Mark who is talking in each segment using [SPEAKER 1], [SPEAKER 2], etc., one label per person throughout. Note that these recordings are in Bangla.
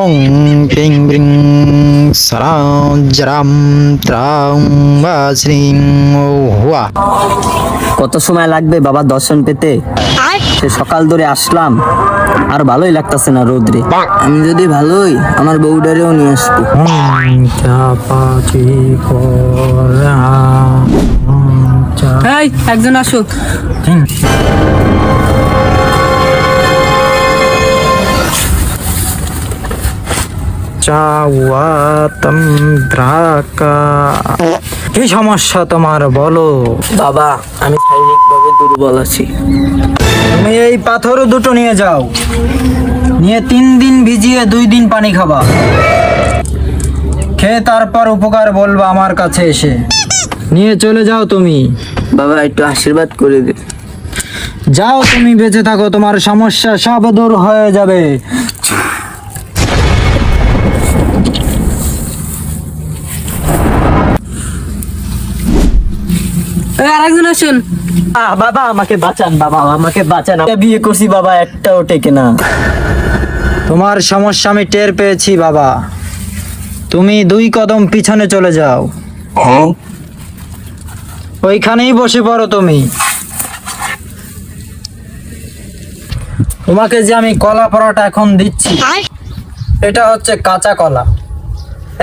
[SPEAKER 1] ওং পিং ব্রিং সরাং জরাম ত্রাং বা শ্রিং হুয়া
[SPEAKER 2] কত সময় লাগবে বাবা দর্শন পেতে? সে সকাল ধরে আসলাম। আর ভালোই লাগতেছে না রোদ্রে। আমি যদি ভালোই আমার বউডারেও নিয়ে আসব।
[SPEAKER 3] এই একজন আসুক।
[SPEAKER 1] চাওয়াতম দ্রাকা। কি সমস্যা তোমার বলো?
[SPEAKER 2] বাবা আমি শারীরিকভাবে দুর্বল আছি।
[SPEAKER 1] তুমি এই পাথর দুটো নিয়ে যাও। নিয়ে তিন দিন ভিজিয়ে দুই দিন পানি খাবা। খেয়ে তারপর উপকার বলবা আমার কাছে এসে। নিয়ে চলে যাও তুমি।
[SPEAKER 2] বাবা একটু আশীর্বাদ করে দে।
[SPEAKER 1] যাও তুমি বেঁচে থাকো তোমার সমস্যা সব দূর হয়ে যাবে।
[SPEAKER 3] এই আর একজন আসুন
[SPEAKER 2] বাবা আমাকে বাঁচান বাবা আমাকে বাঁচান। বিয়ে করছি বাবা একটাও টেকে না।
[SPEAKER 1] তোমার সমস্যা আমি টের পেয়েছি বাবা। তুমি দুই কদম পিছনে চলে যাও। ওইখানেই বসে পড়ো তুমি। তোমাকে যে আমি কলা পরোটা এখন দিচ্ছি এটা হচ্ছে কাঁচা কলা।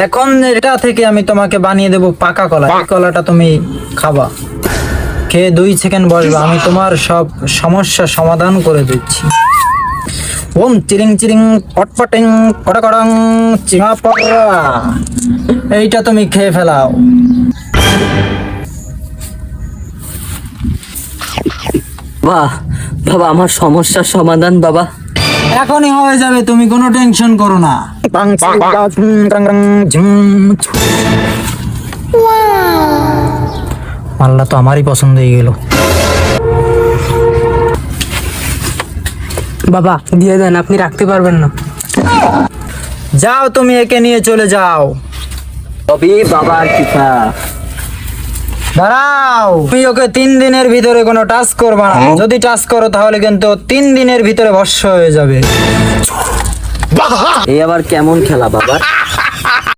[SPEAKER 1] এখন এটা থেকে আমি তোমাকে বানিয়ে দেব পাকা কলা। এই কলাটা তুমি খাবা। খেয়ে দুই সেকেন্ড বসবা আমি তোমার সব সমস্যা সমাধান করে দিচ্ছি। ওম চিরিং চিরিং পটপটিং পটকড়ং চিমা পড়া। এইটা তুমি খেয়ে ফেলাও।
[SPEAKER 2] বাহ বাবা আমার সমস্যার সমাধান বাবা।
[SPEAKER 1] এখনই হয়ে যাবে তুমি কোনো টেনশন করো না। মাল্লা তো আমারই পছন্দ হয়ে গেল।
[SPEAKER 3] বাবা দিয়ে দেন আপনি রাখতে পারবেন না।
[SPEAKER 1] যাও তুমি একে নিয়ে চলে যাও।
[SPEAKER 2] তবে বাবার কৃপা
[SPEAKER 1] দাঁড়াও তুমি ওকে তিন দিনের ভিতরে কোনো টাচ করবা না। যদি টাচ করো তাহলে কিন্তু তিন দিনের ভিতরে ভস্য হয়ে যাবে।
[SPEAKER 2] এই আবার কেমন খেলা বাবা?